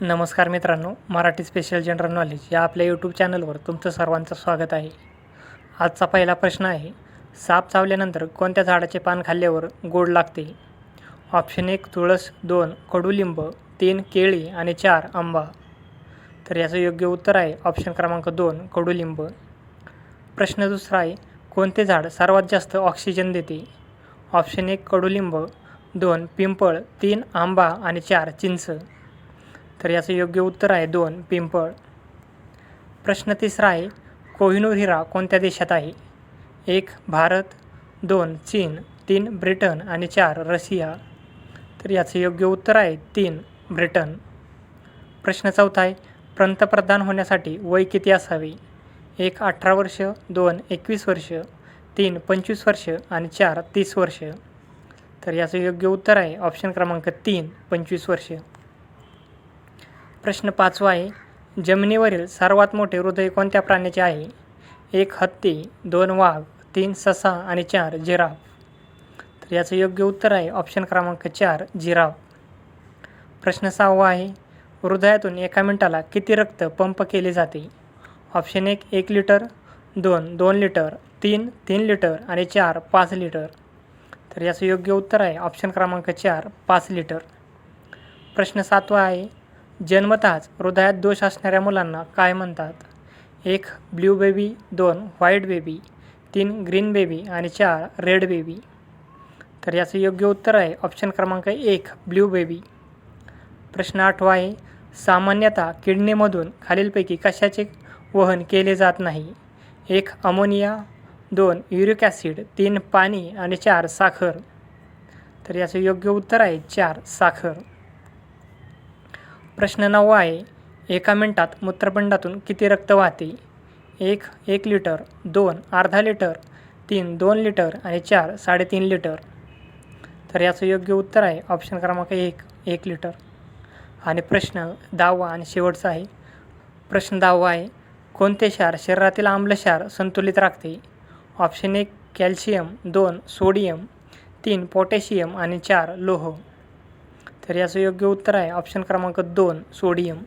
नमस्कार मित्रांनो Marathi special general knowledge या आपल्या यूट्यूब चॅनलवर तुमचं सर्वांचं स्वागत आहे. आजचा पहिला प्रश्न आहे साप चावल्यानंतर कोणत्या झाडाचे पान खाल्ल्यावर गोड लागते? ऑप्शन एक तुळस दोन कडुलिंब तीन केळी आणि चार आंबा. तर याचं योग्य उत्तर आहे ऑप्शन क्रमांक दोन कडुलिंब. प्रश्न दुसरा आहे कोणते झाड सर्वात जास्त ऑक्सिजन देते? ऑप्शन एक कडुलिंब दोन पिंपळ तीन आंबा आणि चार चिंच. तर याचं योग्य उत्तर आहे दोन पिंपळ. प्रश्न तिसरा आहे कोहिनूर हिरा कोणत्या देशात आहे? एक भारत दोन चीन तीन ब्रिटन आणि चार रशिया. तर याचं योग्य उत्तर आहे तीन ब्रिटन. प्रश्न चौथा आहे पंतप्रधान होण्यासाठी वय किती असावे? एक अठरा वर्ष दोन एकवीस वर्ष तीन पंचवीस वर्ष आणि चार तीस वर्ष. तर याचं योग्य उत्तर आहे ऑप्शन क्रमांक तीन पंचवीस वर्ष. प्रश्न पाचवा आहे जमिनीवरील सर्वात मोठे हृदय कोणत्या प्राण्याचे आहे? एक हत्ती दोन वाघ तीन ससा आणि चार जिराफ. तर याचं योग्य उत्तर आहे ऑप्शन क्रमांक चार जिराफ. प्रश्न सहावा आहे हृदयातून एका मिनिटाला किती रक्त पंप केले जाते? ऑप्शन एक एक लिटर दोन दोन लिटर तीन तीन लिटर आणि चार पाच लिटर. तर याचं योग्य उत्तर आहे ऑप्शन क्रमांक चार पाच लिटर. प्रश्न सातवा आहे जन्मतःच हृदयात दोष असणाऱ्या मुलांना काय म्हणतात? एक ब्ल्यू बेबी. दोन व्हाईट बेबी. तीन ग्रीन बेबी. आणि चार रेड बेबी. तर याचं योग्य उत्तर आहे ऑप्शन क्रमांक एक ब्ल्यू बेबी. प्रश्न आठवा आहे सामान्यतः किडनीमधून खालीलपैकी कशाचे वहन केले जात नाही? एक अमोनिया. दोन युरिक ॲसिड. तीन पाणी. आणि चार साखर. तर याचं योग्य उत्तर आहे चार साखर. प्रश्न नववा आहे. एका मिनटात मूत्रपिंडातून किती रक्त वाहते? एक एक लिटर दोन अर्धा लिटर तीन दोन लिटर आणि चार साडेतीन लिटर. तर याचं योग्य उत्तर आहे ऑप्शन क्रमांक एक एक लिटर. आणि प्रश्न दहावा आणि शेवटचा आहे. प्रश्न दहावा आहे कोणते क्षार शरीरातील आम्लक्षार संतुलित राखते? ऑप्शन एक कॅल्शियम दोन सोडियम तीन पोटॅशियम आणि चार लोह. तर याचं योग्य उत्तर आहे. ऑप्शन क्रमांक दोन सोडियम